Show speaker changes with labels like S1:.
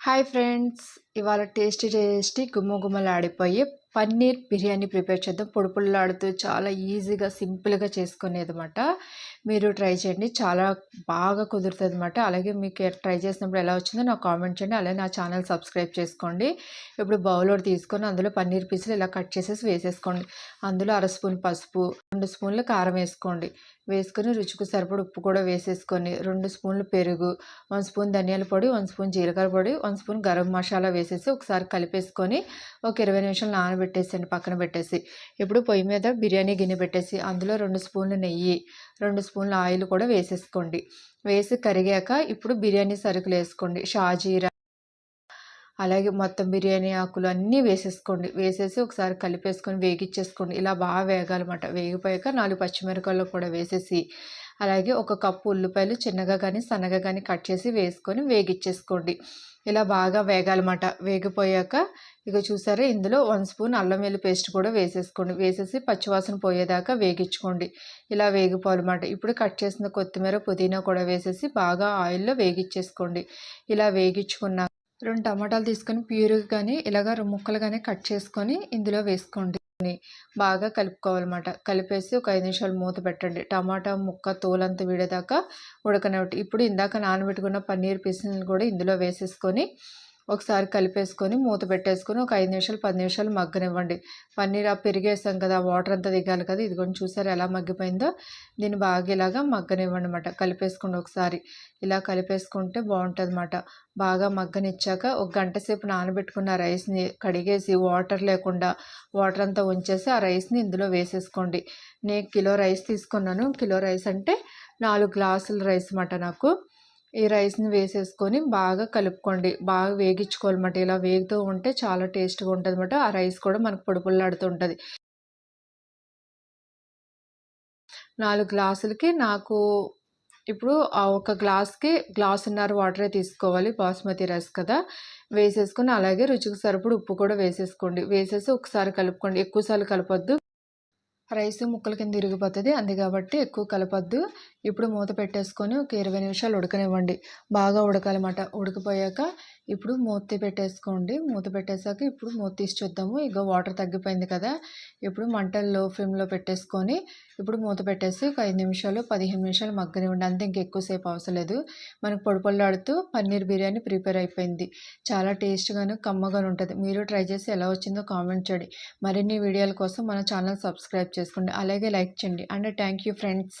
S1: Hi friends ఇవాళ tasty tasty గుమ్మ గుమ్మలాడిపోయి పన్నీర్ బిర్యానీ ప్రిపేర్ చేద్దాం. పొడి పొడిలాడుతూ చాలా ఈజీగా సింపుల్గా చేసుకునేది అనమాట మీరు ట్రై చేయండి. చాలా బాగా కుదురుతుంది అనమాట అలాగే మీకు ట్రై చేసినప్పుడు ఎలా వచ్చిందో నాకు కామెంట్ చేయండి. అలాగే నా ఛానల్ సబ్స్క్రైబ్ చేసుకోండి. ఇప్పుడు బౌల్ తీసుకొని అందులో పన్నీర్ పీసులు ఇలా కట్ చేసేసి వేసేసుకోండి. అందులో అర స్పూన్ పసుపు రెండు స్పూన్లు కారం వేసుకోండి. వేసుకొని రుచికి సరిపడి ఉప్పు కూడా వేసేసుకొని రెండు స్పూన్లు పెరుగు వన్ స్పూన్ ధనియాల పొడి వన్ స్పూన్ జీలకర్ర పొడి వన్ స్పూన్ గరం మసాలా వేసేసి ఒకసారి కలిపేసుకొని ఒక ఇరవై నిమిషాలు నానబెట్టేసండి పక్కన పెట్టేసి. ఇప్పుడు పొయ్యి మీద బిర్యానీ గిన్నె పెట్టేసి అందులో రెండు స్పూన్లు నెయ్యి రెండు స్పూన్ల ఆయిల్ కూడా వేసేసుకోండి. వేసి కరిగాక ఇప్పుడు బిర్యానీ సరుకులు వేసుకోండి. షాజీరా అలాగే మొత్తం బిర్యానీ ఆకులు అన్నీ వేసేసుకోండి. వేసేసి ఒకసారి కలిపేసుకొని వేగిచ్చేసుకోండి. ఇలా బాగా వేగాలన్నమాట. వేగిపోయాక నాలుగు పచ్చిమిరకాయలు కూడా వేసేసి అలాగే ఒక కప్పు ఉల్లిపాయలు చిన్నగా కానీ సన్నగా కానీ కట్ చేసి వేసుకొని వేగిచ్చేసుకోండి. ఇలా బాగా వేగాలన్నమాట. వేగిపోయాక ఇక చూసారా ఇందులో వన్ స్పూన్ అల్లం వెల్లి పేస్ట్ కూడా వేసేసుకోండి. వేసేసి పచ్చివాసన పోయేదాకా వేగించుకోండి. ఇలా వేగిపోవాలన్నమాట. ఇప్పుడు కట్ చేసిన కొత్తిమీర పుదీనా కూడా వేసేసి బాగా ఆయిల్లో వేగిచ్చేసుకోండి. ఇలా వేగించుకున్నాక రెండు టమాటాలు తీసుకొని ప్యూర్గా కానీ ఇలాగ ముక్కలు కానీ కట్ చేసుకొని ఇందులో వేసుకోండి. బాగా కలుపుకోవాలన్నమాట. కలిపేసి ఒక ఐదు నిమిషాలు మూత పెట్టండి. టమాటా ముక్క తోలంతా విడేదాకా ఉడకనట్టు ఇప్పుడు ఇందాక నానబెట్టుకున్న పన్నీర్ పీసులను కూడా ఇందులో వేసేసుకొని ఒకసారి కలిపేసుకొని మూత పెట్టేసుకొని ఒక ఐదు నిమిషాలు పది నిమిషాలు మగ్గనివ్వండి. పన్నీర్ ఆ పెరిగేసాం కదా వాటర్ అంతా దిగాలి కదా ఇది కొంచెం చూసారు ఎలా మగ్గిపోయిందో? దీన్ని బాగా ఇలాగా మగ్గనివ్వండి అనమాట కలిపేసుకోండి ఒకసారి. ఇలా కలిపేసుకుంటే బాగుంటుంది అనమాట బాగా మగ్గనిచ్చాక ఒక గంట సేపు నానబెట్టుకున్న రైస్ని కడిగేసి వాటర్ లేకుండా వాటర్ అంతా ఉంచేసి ఆ రైస్ని ఇందులో వేసేసుకోండి. నేను కిలో రైస్ తీసుకున్నాను. కిలో రైస్ అంటే నాలుగు గ్లాసుల రైస్ అన్నమాట నాకు. ఈ రైస్ని వేసేసుకొని బాగా కలుపుకోండి. బాగా వేగించుకోవాలన్నమాట ఇలా వేగుతూ ఉంటే చాలా టేస్ట్గా ఉంటుంది అనమాట ఆ రైస్ కూడా మనకు పొడి నాలుగు గ్లాసులకి నాకు ఇప్పుడు ఆ ఒక గ్లాస్కి గ్లాసున్నర వాటరే తీసుకోవాలి. బాస్మతి రైస్ కదా. వేసేసుకొని అలాగే రుచికి సరిపడి ఉప్పు కూడా వేసేసుకోండి. వేసేసి ఒకసారి కలుపుకోండి. ఎక్కువసార్లు కలపొద్దు. రైస్ ముక్కల కింద ఇరిగిపోతుంది. అంది కాబట్టి ఎక్కువ కలపద్దు. ఇప్పుడు మూత పెట్టేసుకొని ఒక ఇరవై నిమిషాలు ఉడకనివ్వండి. బాగా ఉడకాలన్నమాట ఉడికిపోయాక ఇప్పుడు మూత పెట్టేసుకోండి. మూత పెట్టేశాక ఇప్పుడు మూత తీసి చూద్దాము. ఇక వాటర్ తగ్గిపోయింది కదా. ఇప్పుడు మంటలు లో ఫ్లేమ్లో పెట్టేసుకొని ఇప్పుడు మూత పెట్టేసి ఒక ఐదు నిమిషాలు పదిహేను నిమిషాలు మగ్గనివ్వండి. అంతే ఇంకెక్కువసేపు అవసరం లేదు. మనకు పొడి పొల్లాడుతూ పన్నీర్ బిర్యానీ ప్రిపేర్ అయిపోయింది. చాలా టేస్ట్గాను కమ్మగాను ఉంటుంది. మీరు ట్రై చేసి ఎలా వచ్చిందో కామెంట్ చేయండి. మరిన్ని వీడియోల కోసం మన ఛానల్ సబ్స్క్రైబ్ చేసుకోండి. అలాగే లైక్ చేయండి. And thank you friends.